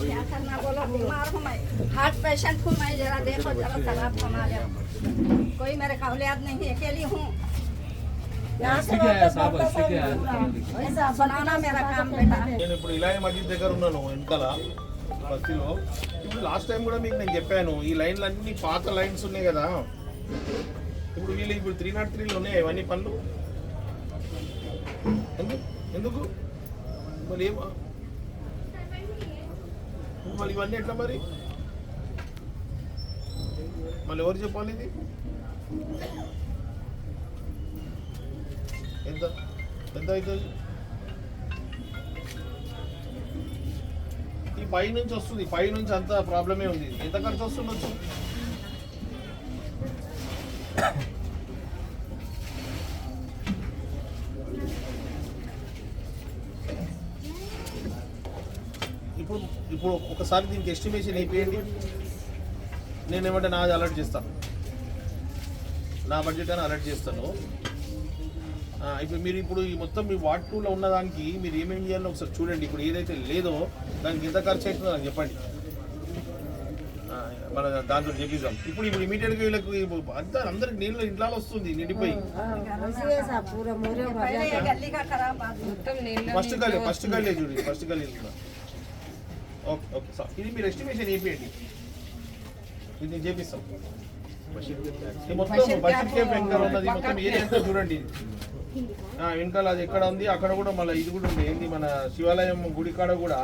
क्या करना बोलो बीमार हूँ मैं हार्ट पेशेंट हूँ मैं जरा देखो जरा शराब कमा ले कोई मेरे का औलाद नहीं अकेली हूँ यहाँ से इससे क्या है वापस साहब वापस इससे क्या आएंगे पूरा। है ऐसा सुनाना मेरा काम बेटा నేను ఇప్పుడు ఇలాగే మస్జిద్ దగ్గర ఉన్నాను వెనకాల బస్తీలో ఇప్పుడు లాస్ట్ టైం కూడా మీకు నేను చెప్పాను ఈ లైన్లు అన్ని పాత లైన్స్ ఉన్నాయి కదా ఇప్పుడు వీళ్ళు ఇప్పుడు త్రీ నాట్ త్రీలో ఉన్నాయి ఇవన్నీ పనులు ఎందుకు ఎందుకు మరి ఏం మళ్ళీ ఇవన్నీ ఎట్లా మరి? మళ్ళీ ఎవరు చెప్పాలి ఇది? ఎంత? ఎంత అవుతుంది? ఈ పై నుంచి వస్తుంది పై నుంచి అంత ప్రాబ్లమే ఉంది. ఎంత ఖర్చు వస్తుండొచ్చు? ఇప్పుడు ఇప్పుడు ఒకసారి దీనికి ఎస్టిమేషన్ అయిపోయింది నేను ఏమంటే నాది అలర్ట్ చేస్తాను నా బడ్జెట్ అని అలర్ట్ చేస్తాను ఇప్పుడు మీరు ఇప్పుడు ఈ మొత్తం మీ వార్డ్ టూలో ఉన్న దానికి మీరు ఏమేమి చేయాలో ఒకసారి చూడండి ఇప్పుడు ఏదైతే లేదో దానికి ఎంత ఖర్చు అవుతుందో దానికి చెప్పండి మన దాంతో చెప్పిద్దాం ఇప్పుడు ఇప్పుడు ఇమీడియట్గా వీళ్ళకి అంతా అందరికి నీళ్ళు ఇంట్లో వస్తుంది నిండిపోయి ఫస్ట్ కలే ఫస్ట్ కలే చూడండి ఫస్ట్ కాలేదు ఓకే ఓకే సార్ ఇది మీరు ఎస్టిమేషన్ వేపియండి ఇది నేను చేపిస్తాం మొత్తం బడ్జెట్ వెనకాల ఉన్నది? మొత్తం ఏరియా అంతా చూడండి. ఆ, వెనకాల అది ఎక్కడ ఉంది? అక్కడ కూడా మళ్ళీ ఇది కూడా ఉంది. ఏంది మన శివాలయం గుడి కాడ కూడా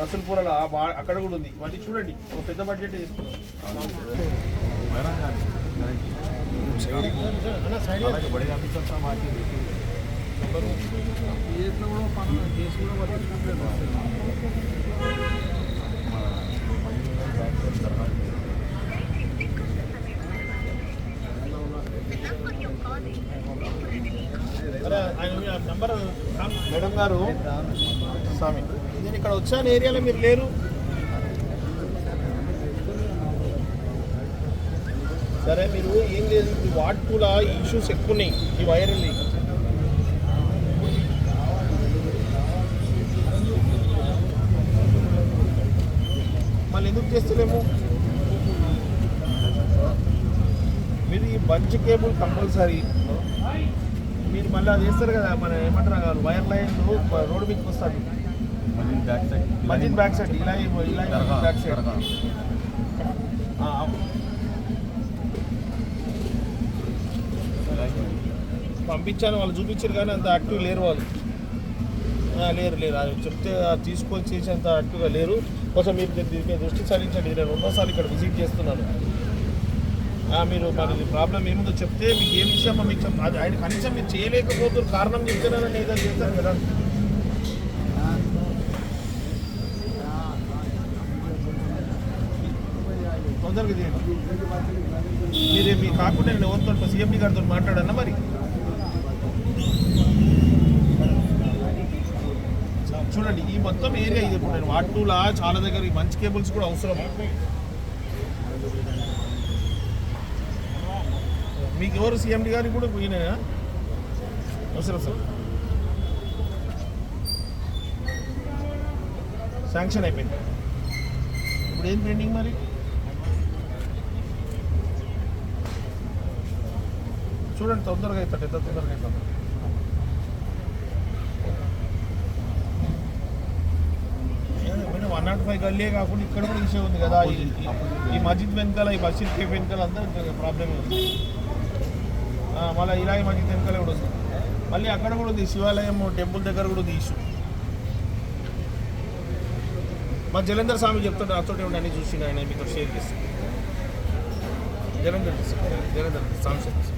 రసల్పురలో అక్కడ కూడా ఉంది. ఇవన్నీ చూడండి. ఒక పెద్ద బడ్జెట్ తీసుకున్నాం అరే, ఆయన మీ నంబర్ మేడం గారు స్వామి నేను ఇక్కడ వచ్చాను ఏరియాలో మీరు లేరు. సరే మీరు ఏం లేదు ఈ వార్డ్ కూడా ఇష్యూస్ ఎక్కువ ఉన్నాయి ఈ వైరల్ మళ్ళీ ఎందుకు చేస్తలేము. మీరు ఈ బంచ్ కేబుల్ కంపల్సరీ. మీరు మళ్ళీ అది వేస్తారు కదా మన ఏమంటారు కదా వైర్ లైన్లు రోడ్డు మీదకి వస్తుంది. Majid back side. ఇలా ఇలా బ్యాక్ సైడ్. పంపించాను వాళ్ళు చూపించారు కానీ అంత యాక్టివ్ లేరు వాళ్ళు. లేరు లేరు. అది చెప్తే తీసుకొని చేసేంత యాక్టివ్గా లేరు. కొంచెం మీరు దీని మీద దృష్టి సారించండి నేను రెండోసారి ఇక్కడ విజిట్ చేస్తున్నాను. మీరు మరి ప్రాబ్లం ఏముందో చెప్తే మీకు ఏం విషయమో మీకు అది ఆయన కనీసం మీరు చేయలేకపోతున్నారు కారణం చెప్తున్నారని ఏదో చేస్తారు కదా. తొందరగా చేయండి. మీరు మీ కాకుండా నేను ఎవరితో సీఎండి గారితో మాట్లాడన్నా మరి? చూడండి ఈ మొత్తం ఏరియా ఇది ఇప్పుడు నేను వాటూలా చాలా దగ్గర ఈ మంచి కేబుల్స్ కూడా అవసరం. మీకు ఎవరు సీఎండి గారికి కూడా ఈయన అవసరం సార్. శాంక్షన్ అయిపోయింది. ఇప్పుడు ఏం పెండింగ్ మరి? చూడండి తొందరగా అవుతాడు ఎంత తొందరగా అవుతాడు వన్ నాట్ ఫైవ్ గల్లీ కాకుండా ఇక్కడ కూడా ఇష్యూ ఉంది కదా. ఈ- మస్జిద్ వెనకాల ఈ మస్జిద్ కేఫ్ వెనకాల అందరూ ప్రాబ్లమ్ ఉంది. మళ్ళీ ఇలాగే మస్జిద్ వెనకాల కూడా వస్తుంది మళ్ళీ అక్కడ కూడా ఉంది శివాలయం టెంపుల్ దగ్గర కూడా ఉంది ఇష్యూ. మా జలంధర్ స్వామి చెప్తుంటే నాతో అన్ని చూసి ఆయన మీతో షేర్ చేస్తాను జలంధర్ జలంధర్ స్వామి చెప్పేసి